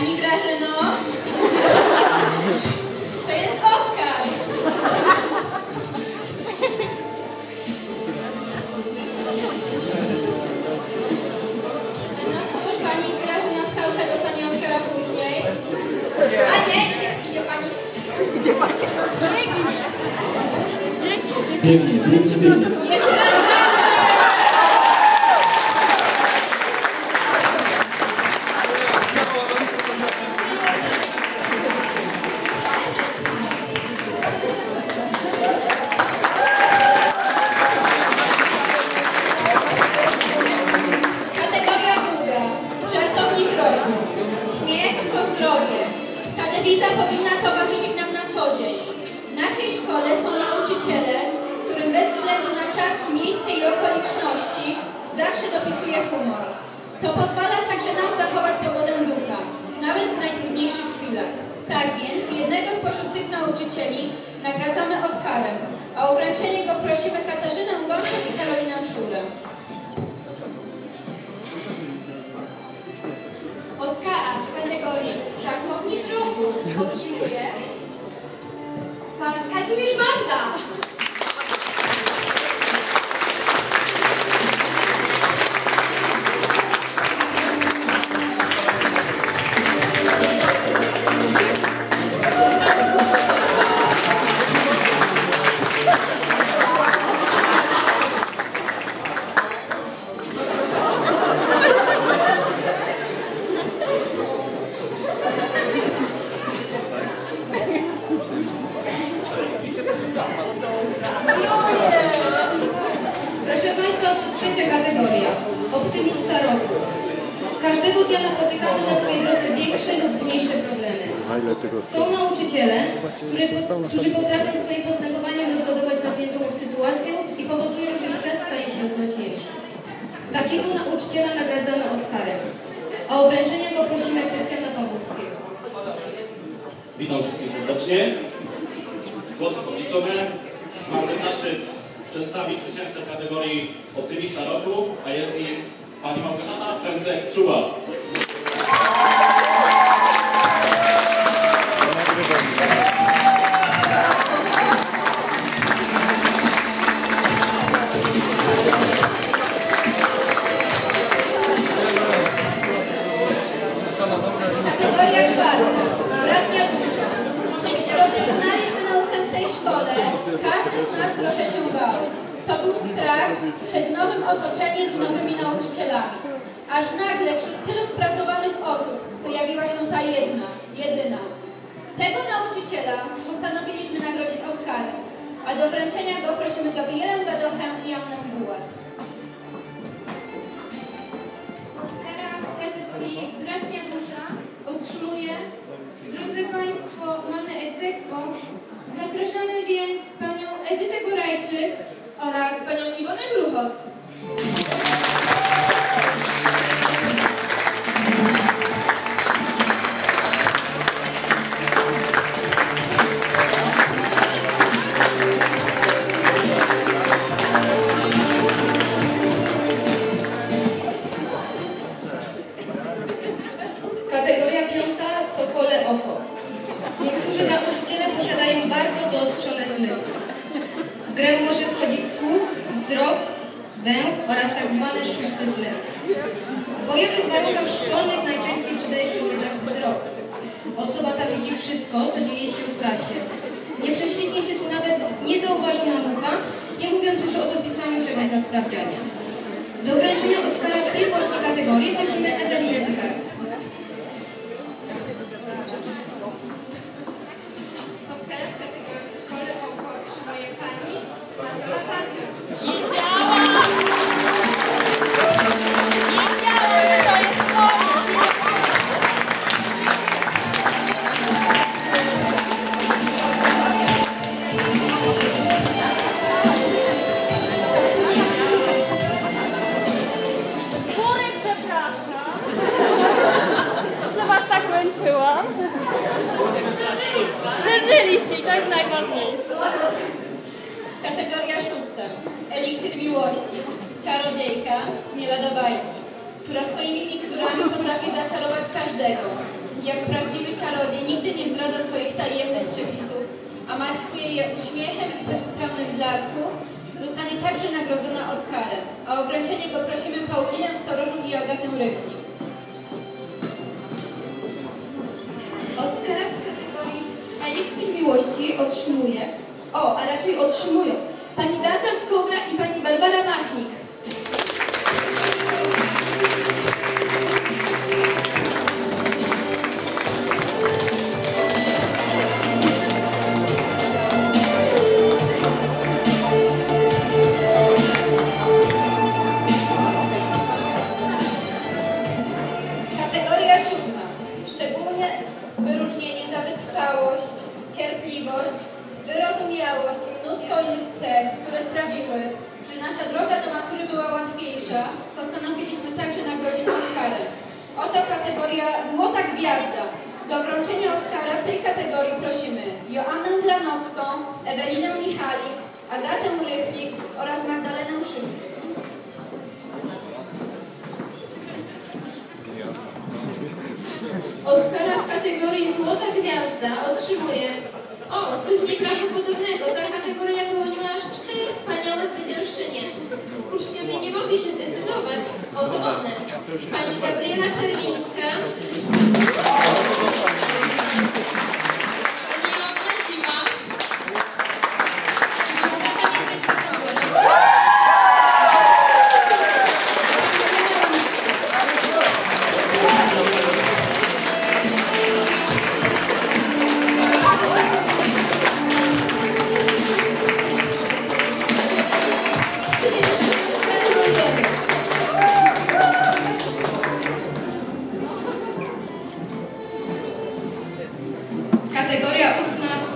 Pani Grażyno? To jest Oskar. No cóż, pani Grażyna Skałka dostanie Oskara później. A nie, idzie, idzie pani. Idzie pani. Pięknie, pięknie, pięknie. Jeszcze okoliczności zawsze dopisuje humor. To pozwala także nam zachować pogodę ducha, nawet w najtrudniejszych chwilach. Tak więc jednego spośród tych nauczycieli nagradzamy Oskarem, a o wręczenie go prosimy Katarzynę Gąsiek i Karolinę Szulę. Oskara w kategorii Żartownik Roku otrzymuje pan Kazimierz Manda. Proszę Państwa, to trzecia kategoria. Optymista roku. Każdego dnia napotykamy na swojej drodze większe lub mniejsze problemy. Są nauczyciele, które, którzy potrafią swoim postępowaniem rozładować napiętą sytuację i powodują, że świat staje się znośniejszy. Takiego nauczyciela nagradzamy Oskarem. O wręczenie go prosimy Krystiana Pawłowskiego. Witam wszystkich serdecznie. Głosy podliczone. Mamy zaszczyt przedstawić zwycięzcę kategorii Optymista Roku, a jest nim pani Małgorzata Pędzek-Czuba. Kategoria szkole, każdy z nas trochę się bał. To był strach przed nowym otoczeniem i nowymi nauczycielami. Aż nagle wśród tylu spracowanych osób pojawiła się ta jedna, jedyna. Tego nauczyciela postanowiliśmy nagrodzić Oskarem, a do wręczenia go prosimy Gabrielę Gadochę i Annę Bułat. Oskara w kategorii Bracia Dusza otrzymuje, drodzy Państwo, mamy egzekwo. Zapraszamy więc Panią Edytę Gorajczyk oraz panią Iwonę Gruchot. Wzrok, węch oraz tak zwany szósty zmysł. W bojowych warunkach szkolnych najczęściej przydaje się jednak wzrok. Osoba ta widzi wszystko, co dzieje się w klasie. Nie prześlicznie się tu nawet niezauważona mucha, nie mówiąc już o dopisaniu czegoś na sprawdzianie. Do wręczenia Oskara w tej właśnie kategorii prosimy Ewelinę Pykarską. Miłości. Czarodziejka z Miela do bajki, która swoimi miksturami potrafi zaczarować każdego. Jak prawdziwy czarodziej nigdy nie zdradza swoich tajemnych przepisów, a maskuje je uśmiechem pełnym blasku, zostanie także nagrodzona Oscarem. A o wręczenie go prosimy Paulinę Storożuk i Agatę Rybnik. Oscara w kategorii Eliksir Miłości otrzymuje, o, a raczej otrzymują, pani Beata Skowra i pani Barbara Machnik. Wyrozumiałość i mnóstwo innych cech, które sprawiły, że nasza droga do matury była łatwiejsza, postanowiliśmy także nagrodzić Oscarem. Oto kategoria Złota Gwiazda. Do wręczenia Oscara w tej kategorii prosimy Joannę Blanowską, Ewelinę Michalik, Agatę Rychlik oraz Magdalenę Szymczyk. Oscara w kategorii Złota Gwiazda otrzymuje, o, coś nieprawdopodobnego, ta kategoria wyłoniła aż cztery wspaniałe zwyciężczynie. Uczniowie nie mogli się zdecydować, oto one. Pani Gabriela Czerwińska,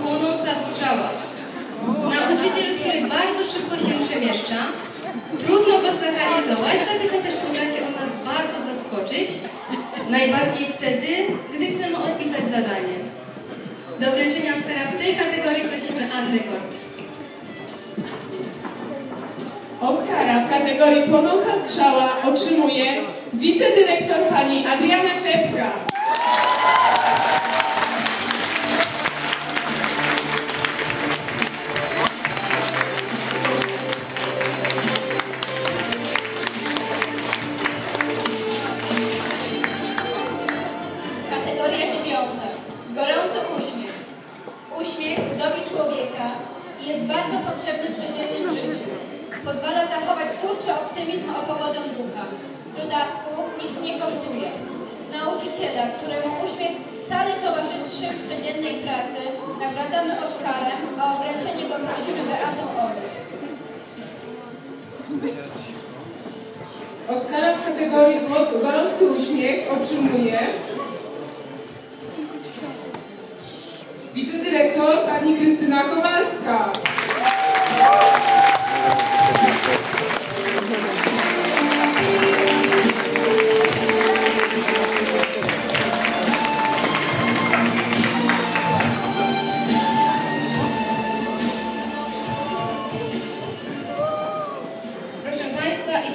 płonąca strzała. Nauczyciel, który bardzo szybko się przemieszcza. Trudno go zrealizować, dlatego też potrafi on nas bardzo zaskoczyć. Najbardziej wtedy, gdy chcemy odpisać zadanie. Do wręczenia Oscara w tej kategorii prosimy Annę Kort. Oscara w kategorii Płonąca Strzała otrzymuje wicedyrektor pani Adriana Klepka. Optymizm o pogodę ducha. W dodatku nic nie kosztuje. Nauczyciela, któremu uśmiech stale towarzyszy w codziennej pracy, nagradzamy Oscarem, a o wręczenie go prosimy Beatę Orych. Oscara w kategorii Złoty Gorący Uśmiech otrzymuje wicedyrektor pani Krystyna Kowalska.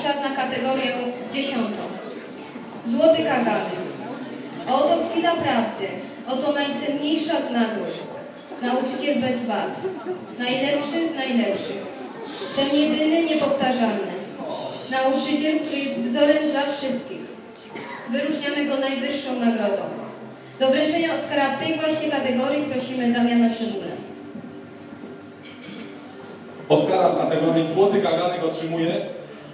Czas na kategorię dziesiątą. Złoty kagany. Oto chwila prawdy. Oto najcenniejsza z nagród. Nauczyciel bez wad. Najlepszy z najlepszych. Ten jedyny, niepowtarzalny. Nauczyciel, który jest wzorem dla wszystkich. Wyróżniamy go najwyższą nagrodą. Do wręczenia Oscara w tej właśnie kategorii prosimy Damiana Cebulę. Oscara w kategorii Złoty Kaganek otrzymuje